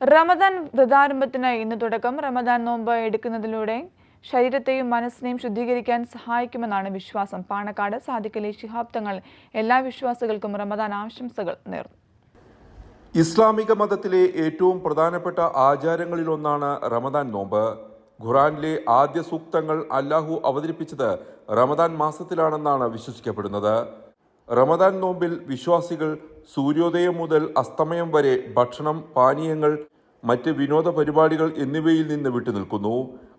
റമദാൻ വ്രതാരംഭത്തിന് ഇന്ന് തുടക്കം. റമദാൻ നോമ്പ് എടുക്കുന്നതിലൂടെ ശരീരത്തെയും മനസ്സിനെയും ശുദ്ധീകരിക്കാൻ സഹായിക്കുമെന്നാണ് വിശ്വാസം. പാണക്കാട് സാദിഖലി ശിഹാബ് തങ്ങൾ എല്ലാ വിശ്വാസികൾക്കും റമദാൻ ആശംസകൾ നേർന്നു. ഇസ്ലാമിക മതത്തിലെ ഏറ്റവും പ്രധാനപ്പെട്ട ആചാരങ്ങളിലൊന്നാണ് റമദാൻ നോമ്പ്. ഖുറാനിലെ ആദ്യ സൂക്തങ്ങൾ അല്ലാഹു അവതരിപ്പിച്ചത് റമദാൻ മാസത്തിലാണെന്നാണ് വിശ്വസിക്കപ്പെടുന്നത്. റമദാൻ നോമ്പിൽ വിശ്വാസികൾ സൂര്യോദയം മുതൽ അസ്തമയം വരെ ഭക്ഷണം പാനീയങ്ങൾ മറ്റ് വിനോദ പരിപാടികൾ എന്നിവയിൽ നിന്ന് വിട്ടുനിൽക്കുന്നു.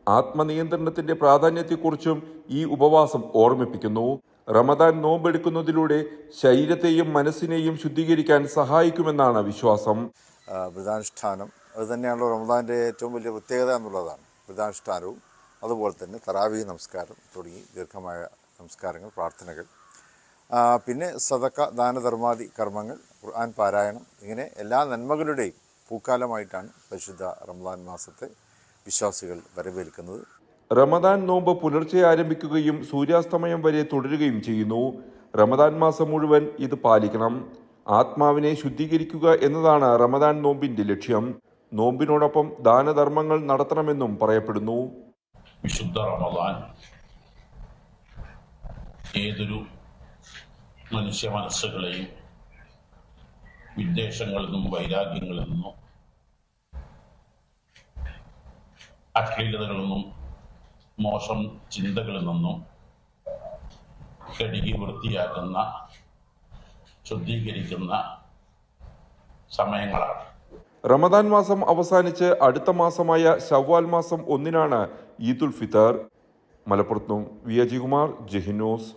ആത്മനിയന്ത്രണത്തിന്റെ പ്രാധാന്യത്തെക്കുറിച്ചും ഈ ഉപവാസം ഓർമ്മിപ്പിക്കുന്നു. റമദാൻ നോമ്പെടുക്കുന്നതിലൂടെ ശരീരത്തെയും മനസ്സിനെയും ശുദ്ധീകരിക്കാൻ സഹായിക്കുമെന്നാണ് വിശ്വാസം. വ്രതാനുഷ്ഠാനം. അത് തന്നെയാണല്ലോ റമദാന്റെ ഏറ്റവും വലിയ പ്രത്യേകത എന്നുള്ളതാണ്. വ്രതാനുഷ്ഠാനവും അതുപോലെ തന്നെ തറാവി നമസ്കാരം തുടങ്ങി ദീർഘമായ നമസ്കാരങ്ങൾ പ്രാർത്ഥനകൾ. പിന്നെ സദക്ക ദാനധർമാദി കർമ്മങ്ങൾ ഖുർആൻ പാരായണം ഇങ്ങനെ എല്ലാ നന്മകളുടെയും പൂക്കാലമായിട്ടാണ് പരിശുദ്ധ റമദാൻ മാസത്തെ വിശ്വാസികൾ വരവേൽക്കുന്നത്. റമദാൻ നോമ്പ് പുലർച്ചെ ആരംഭിക്കുകയും സൂര്യാസ്തമയം വരെ തുടരുകയും ചെയ്യുന്നു. റമദാൻ മാസം മുഴുവൻ ഇത് പാലിക്കണം. ആത്മാവിനെ ശുദ്ധീകരിക്കുക എന്നതാണ് റമദാൻ നോമ്പിന്റെ ലക്ഷ്യം. നോമ്പിനോടൊപ്പം ദാനധർമ്മങ്ങൾ നടത്തണമെന്നും പറയപ്പെടുന്നു. വിശുദ്ധ റമദാൻ ഏതൊരു മനുഷ്യ മനസ്സുകളെയും വിദ്വേഷങ്ങളിൽ നിന്നും വൈരാഗ്യങ്ങളിൽ നിന്നും അശ്ലീലതകളിൽ നിന്നും മോശം ചിന്തകളിൽ നിന്നും കഴുകി വൃത്തിയാക്കുന്ന ശുദ്ധീകരിക്കുന്ന സമയങ്ങളാണ്. റമദാൻ മാസം അവസാനിച്ച് അടുത്ത മാസമായ ശവ്വാൽ മാസം ഒന്നിനാണ് ഈദുൽ ഫിത്തർ. മലപ്പുറത്തും വി അജികുമാർ ജഹിനോസ്